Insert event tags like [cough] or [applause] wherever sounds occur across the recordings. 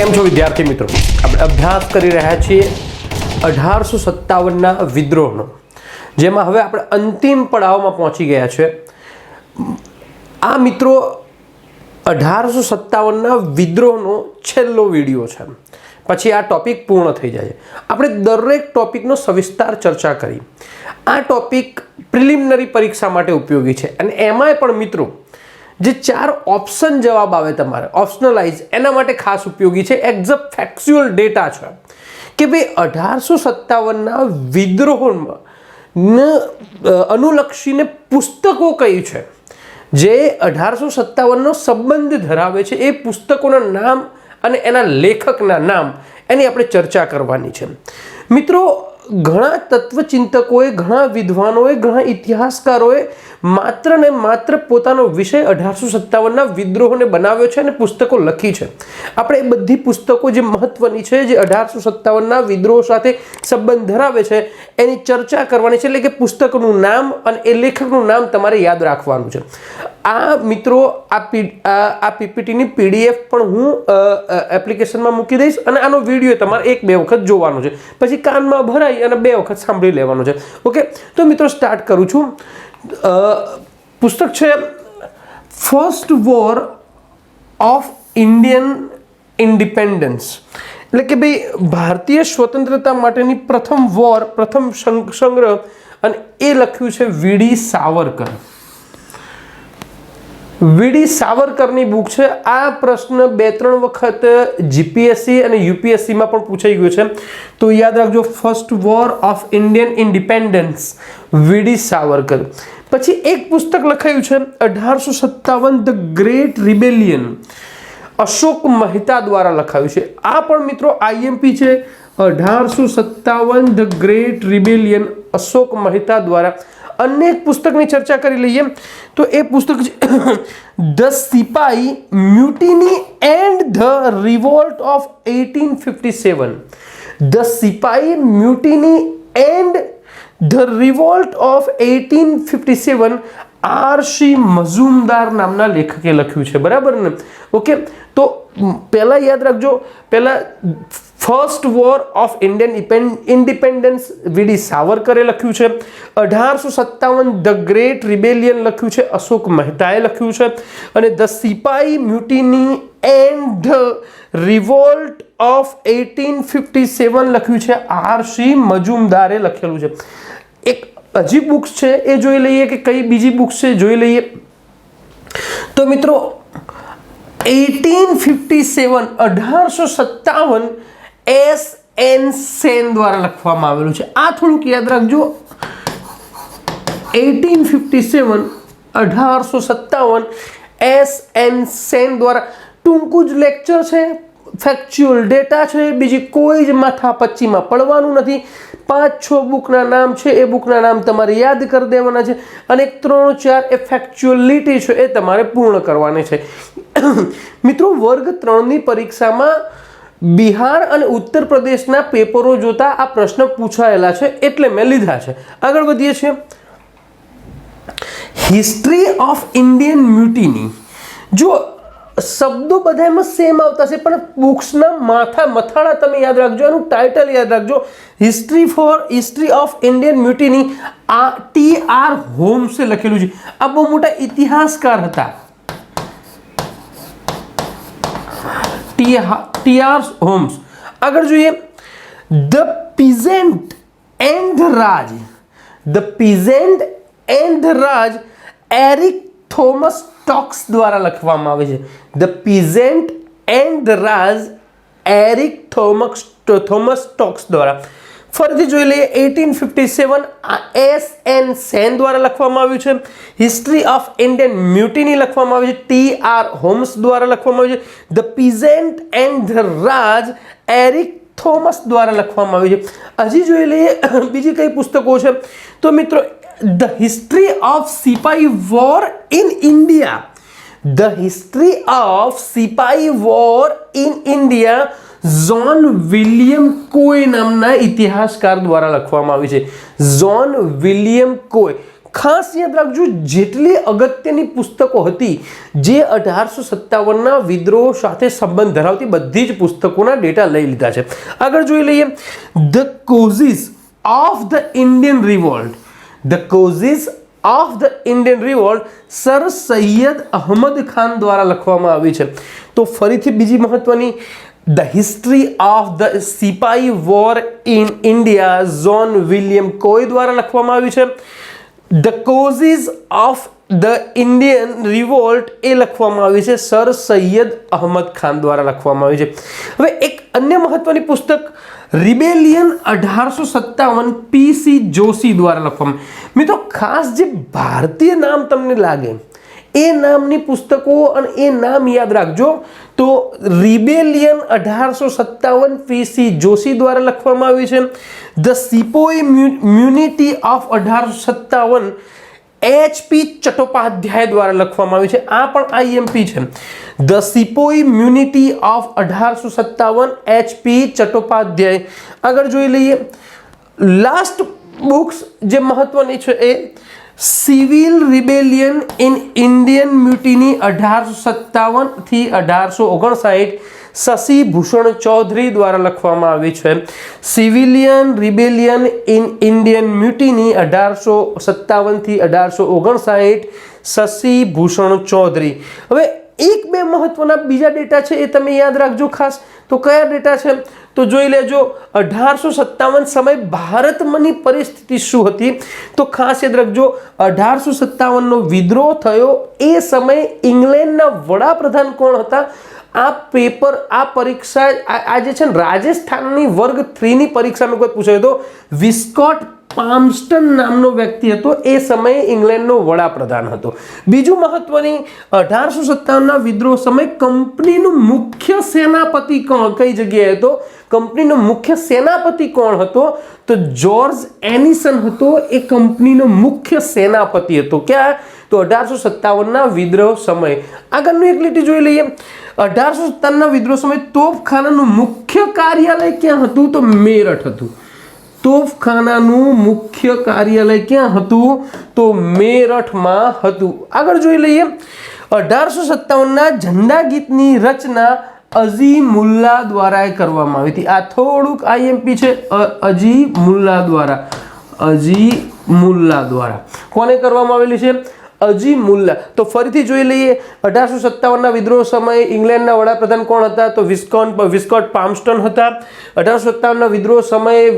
કેમ છો વિદ્યાર્થી મિત્રો? આપણે અભ્યાસ કરી રહ્યા છીએ અઢારસો સત્તાવનના વિદ્રોહનો, જેમાં હવે આપણે અંતિમ પડાવમાં પહોંચી ગયા છે. આ મિત્રો અઢારસો સત્તાવનના વિદ્રોહનો છેલ્લો વીડિયો છે. પછી આ ટોપિક પૂર્ણ થઈ જાય આપણે દરેક ટોપિકનો સવિસ્તાર ચર્ચા કરી. આ ટોપિક પ્રિલિમિનરી પરીક્ષા માટે ઉપયોગી છે. અને એમાંય પણ મિત્રો જે ચાર ઓપ્શન જવાબ આવે તમારે ઓપ્શનલાઇઝ એના માટે ખાસ ઉપયોગી છે. એક્ઝેક્ટ ફેક્ચ્યુઅલ ડેટા છે કે ભાઈ અઢારસો સત્તાવનના વિદ્રોહમાં અનુલક્ષીને પુસ્તકો કઈ છે? જે અઢારસો સત્તાવનનો સંબંધ ધરાવે છે, એ પુસ્તકોના નામ અને એના લેખકના નામ, એની આપણે ચર્ચા કરવાની છે. મિત્રો, ઘણા તત્વચિંતકોએ, ઘણા વિદ્વાનોએ, ઘણા ઇતિહાસકારોએ માત્ર ને માત્ર પોતાનો વિષય અઢારસો સત્તાવનના વિદ્રોહને બનાવ્યો છે અને પુસ્તકો લખી છે. આપણે એ બધી પુસ્તકો જે મહત્વની છે, જે અઢારસો સત્તાવનના વિદ્રોહ સાથે સંબંધ ધરાવે છે, એની ચર્ચા કરવાની છે એટલે કે પુસ્તકનું નામ અને એ લેખકનું નામ તમારે યાદ રાખવાનું છે. આ મિત્રો, આ પી, આ પીપીટીની પીડીએફ પણ હું એપ્લિકેશનમાં મૂકી દઈશ અને આનો વીડિયો તમારે એક બે વખત જોવાનો છે. પછી કાનમાં ભરાઈ અને બે વખત સાંભળી લેવાનો છે. ઓકે? તો મિત્રો, સ્ટાર્ટ કરું છું. પુસ્તક છે first war of Indian independence એટલે કે ભાઈ, ભારતીય સ્વતંત્રતા માટેની પ્રથમ વોર પ્રથમ સંગ્રહ, અને એ લખ્યું છે વીડી સાવરકર. વીડી સાવરકરની બુક છે. આ પ્રશ્ન બે ત્રણ વખત જીપીએસસી અને યુપીએસસીમાં પણ પૂછાઈ ગયો છે. તો યાદ રાખજો first war of Indian independence VD Savarkar. પછી એક પુસ્તક લખાયું છે, અઢારસો સત્તાવન the great rebellion. Ashok Mehta દ્વારા લખાયું છે. આ પણ મિત્રો આઈએમપી છે. અઢારસો સત્તાવન the great rebellion Ashok Mehta દ્વારા અન્ય એક પુસ્તકની ચર્ચા કરી લઈએ તો એ પુસ્તક છે the sepoy mutiny and the revolt of eighteen fifty seven the sepoy mutiny and the revolt of eighteen fifty seven R C Majumdar નામના લેખકે લખ્યું છે બરાબર ને ઓકે તો મ, પહેલા યાદ રાખજો પહેલા first war of Indian independence VD સાવરકરે લખ્યું છે. અઢારસો સત્તાવન ધ ગ્રેટ રિબેલિયન લખ્યું છે. અશોક મહેતાએ લખ્યું છે. અને the sepoy mutiny and revolt of eighteen fifty seven લખ્યું છે. આર સી મજુમદારે લખેલું છે. એક હજી બુક્સ છે. એ જોઈ લઈએ કે કઈ બીજી બુક્સ છે? જોઈ લઈએ. તો મિત્રો એટીન ફિફ્ટી સેવન અઢારસો સત્તાવન એસ એન સેન દ્વારા લખવામાં આવેલું છે. આ થોડુંક યાદ રાખજો. એટીન ફિફ્ટી સેવન, અઢારસો સત્તાવન, એસ એન સેન દ્વારા. ટૂંકું જ લેક્ચર છે. ફેક્ચ્યુઅલ ડેટા છે. બીજી કોઈ જ માથા પચ્ચીમાં પડવાનું નથી. પાંચ, છ બુકના નામ છે. એ બુકના નામ તમારે યાદ કરી દેવાના છે. અને ત્રણ, ચાર એ ફેક્ચ્યુઅલિટી છે એ તમારે પૂર્ણ કરવાની છે. [coughs] મિત્રો, વર્ગ ત્રણની પરીક્ષામાં બિહાર અને ઉત્તર પ્રદેશના પેપરો જોતા આ પ્રશ્ન પૂછાયેલા છે એટલે મેં લીધા છે. આગળ વધીએ છીએ. હિસ્ટ્રી ઓફ ઇન્ડિયન મ્યુટીની જો શબ્દો બધામાં સેમ આવતા છે, પણ બુક્સના માથા મથાળા તમે યાદ રાખજો, એનું ટાઇટલ યાદ રાખજો. History for history of Indian mutiny આ ટી આર હોમ્સે લખેલું છે. આ બહુ મોટા ઇતિહાસકાર હતા. ટી આર હોમ્સ આગળ જોઈએ the peasant and Raj the peasant and Raj Eric Thomas Stokes દ્વારા લખવામાં આવે છે the peasant and Raj Eric Thomas Thomas Stokes દ્વારા ફરીથી જોઈ લઈએ એટીન ફિફ્ટી સેવન આ એસ એન સેન દ્વારા લખવામાં આવ્યું છે. હિસ્ટ્રી ઓફ ઇન્ડિયન મ્યુટીની લખવામાં આવી છે. ટી આર હોમ્સ દ્વારા લખવામાં આવ્યું છે. The peasant and the Raj Eric Thomas દ્વારા લખવામાં આવ્યું છે. હજી જોઈ લઈએ, બીજી કઈ પુસ્તકો છે. તો મિત્રો the history of sepoy war in India the history of sepoy war in India John William Kaye નામના ઇતિહાસકાર દ્વારા લખવામાં આવી છે. ઝોન વિલિયમ કોય ખાસ યાદ રાખજો, જેટલી અગત્યની પુસ્તકો હતી, જે અઢારસો સત્તાવનના વિદ્રોહ સાથે સંબંધ ધરાવતી બધી જ પુસ્તકોના ડેટા લઈ લીધા છે. આગળ જોઈ લઈએ. The causes of the Indian revolt the causes of the Indian revolt sir Syed Ahmad Khan દ્વારા લખવામાં આવી છે. તો ફરીથી બીજી મહત્વની the history of the sepoy war in India John William Kaye દ્વારા લખવામાં આવ્યું છે. The causes of the Indian revolt એ લખવામાં આવ્યું છે. સર સૈયદ અહમદ ખાન દ્વારા લખવામાં આવ્યું છે. હવે એક અન્ય મહત્વની પુસ્તક રિબેલિયન અઢારસો સત્તાવન પીસી જોશી દ્વારા લખવામાં. મિત્રો, ખાસ જે ભારતીય નામ તમને લાગે એ નામની પુસ્તકો અને એ નામ યાદ રાખજો. તો રિબેલિયન અઢારસો સત્તાવન પીસી જોશી દ્વારા લખવામાં આવ્યું છે. ધ સિપોઈ મ્યુનિટી ઓફ અઢારસો સત્તાવન એચપી ચટ્ટોપાધ્યાય દ્વારા લખવામાં આવ્યું છે. આ પણ આઈએમપી છે. ધ સિપોઈ મ્યુનિટી ઓફ અઢારસો સત્તાવન એચપી ચટ્ટોપાધ્યાય. આગળ જોઈ લઈએ. લાસ્ટ બુક્સ જે મહત્વની છે એ civil rebellion in Indian mutiny અઢારસો સત્તાવનથી અઢારસો ઓગણસાઠ શશી ભૂષણ ચૌધરી દ્વારા લખવામાં આવી છે. Civilian rebellion in Indian mutiny અઢારસો સત્તાવનથી અઢારસો ઓગણસાઠ શશિ ભૂષણ ચૌધરી. હવે એક મહત્વના બીજા ડેટા છે એ તમે યાદ રાખજો ખાસ. તો કયા ડેટા છે? તો જોઈ લેજો, અઢારસો સત્તાવન સમય ભારતમાંની પરિસ્થિતિ શું હતી? તો ખાસ યાદ રાખજો, અઢારસો સત્તાવનનો વિદ્રોહ થયો. એ સમયે ઇંગ્લેન્ડના વડાપ્રધાન કોણ હતા? આ પેપર, આ પરીક્ષા, આ આ જે છે ને રાજસ્થાનની વર્ગ થ્રીની પરીક્ષામાં કોઈ પૂછાયો તો વિસ્કોટ પામસ્ટન નામનો વ્યક્તિ હતો. એ સમયે ઇંગ્લેન્ડનો વડાપ્રધાન હતો. બીજું મહત્વની, અઢારસો સત્તાવનના વિદ્રોહ સમયે કંપનીનું મુખ્ય સેનાપતિ કઈ જગ્યાએ હતો? કંપનીનો મુખ્ય સેનાપતિ કોણ હતો? તો જ્યોર્જ એનિસન હતો. એ કંપનીનો મુખ્ય સેનાપતિ હતો. ક્યાં? તો અઢારસો સત્તાવનના વિદ્રોહ સમય. આગળનું એક લીટી જોઈ લઈએ. અઢારસો સત્તાવનના વિદ્રોહ સમયે તોપખાનાનું મુખ્ય કાર્યાલય ક્યાં હતું? તો મેરઠ હતું. તોપખાનાનું મુખ્ય કાર્યાલય ક્યાં હતું? તો મેરઠમાં હતું. આગળ જોઈ લઈએ. અઢારસો સત્તાવનના ઝંડા ગીતની રચના અઝી મુલ્લા દ્વારા કરવામાં આવી હતી. આ થોડુંક આઈએમપી છે. અ- અજી મુલ્લા દ્વારા. અજીમુલ્લા દ્વારા. કોને કરવામાં આવેલી છે? અજી મુલ્લા. તો ફરીથી જોઈ લઈએ, અઢારસો સત્તાવનના વિદ્રોહ સમયે ઇંગ્લેન્ડના વડાપ્રધાન કોણ હતા? તો વિસ્કોન, વિસ્કોટ પામસ્ટન હતા. અઢારસો સત્તાવનના વિદ્રોહ સમયે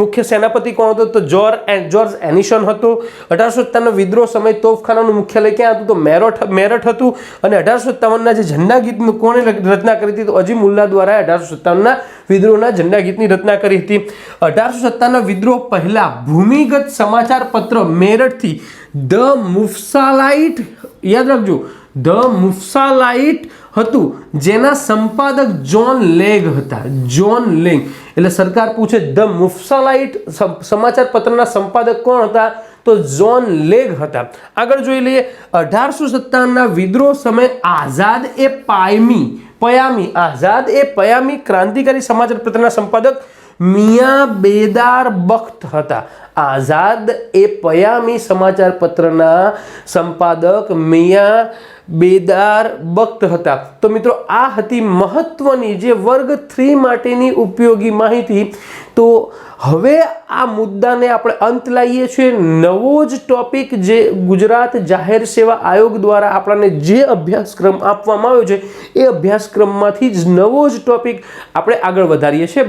મુખ્ય સેનાપતિ કોણ હતો? તો જોર જોર્જ એનિશન હતો. અઢારસો સત્તાવનના વિદ્રોહ સમયે તોફખાનાનું મુખ્યાલય ક્યાં હતું? તો મેરઠ મેરઠ હતું. અને અઢારસો સત્તાવનના જે ઝંડા ગીતનું કોણે રચના કરી હતી? તો અજી મુલ્લા દ્વારા અઢારસો સત્તાવનના વિદ્રોહના ઝંડા ગીતની રચના કરી હતી. અઢારસો સત્તાના વિદ્રોહ પહેલા ભૂમિગત સમાચાર પત્ર મેરઠથી ધ મુફસાલાઇટ, યાદ રાખજો, ધ મુફસાલાઇટ હતું, જેના સંપાદક જોન લેગ હતા. John Legg. એટલે સરકાર પૂછે, ધ મુફસાલાઇટ સમાચાર પત્રના સંપાદક કોણ હતા? તો જોન લેગ હતા. આગળ જોઈ લઈએ, અઢારસો સત્તાવનના વિદ્રોહ સમયે આઝાદ એ પાયમી પયામી આઝાદ એ પયામી ક્રાંતિકારી સમાચાર પત્રના સંપાદક મિયા બેદાર બખ્ત હતા. આઝાદ એ પયામી સમાચાર પત્રના સંપાદક મિયા બેદાર બખ્ત હતા. તો મિત્રો, આ હતી મહત્વની જે વર્ગ થ્રી માટેની ઉપયોગી માહિતી. તો હવે આ મુદ્દાને આપણે અંત લાવીએ છીએ. નવો જ ટોપિક જે ગુજરાત જાહેર સેવા આયોગ દ્વારા આપણને જે અભ્યાસક્રમ આપવામાં આવ્યો છે, એ અભ્યાસક્રમમાંથી જ નવો જ ટોપિક આપણે આગળ વધારીએ છીએ.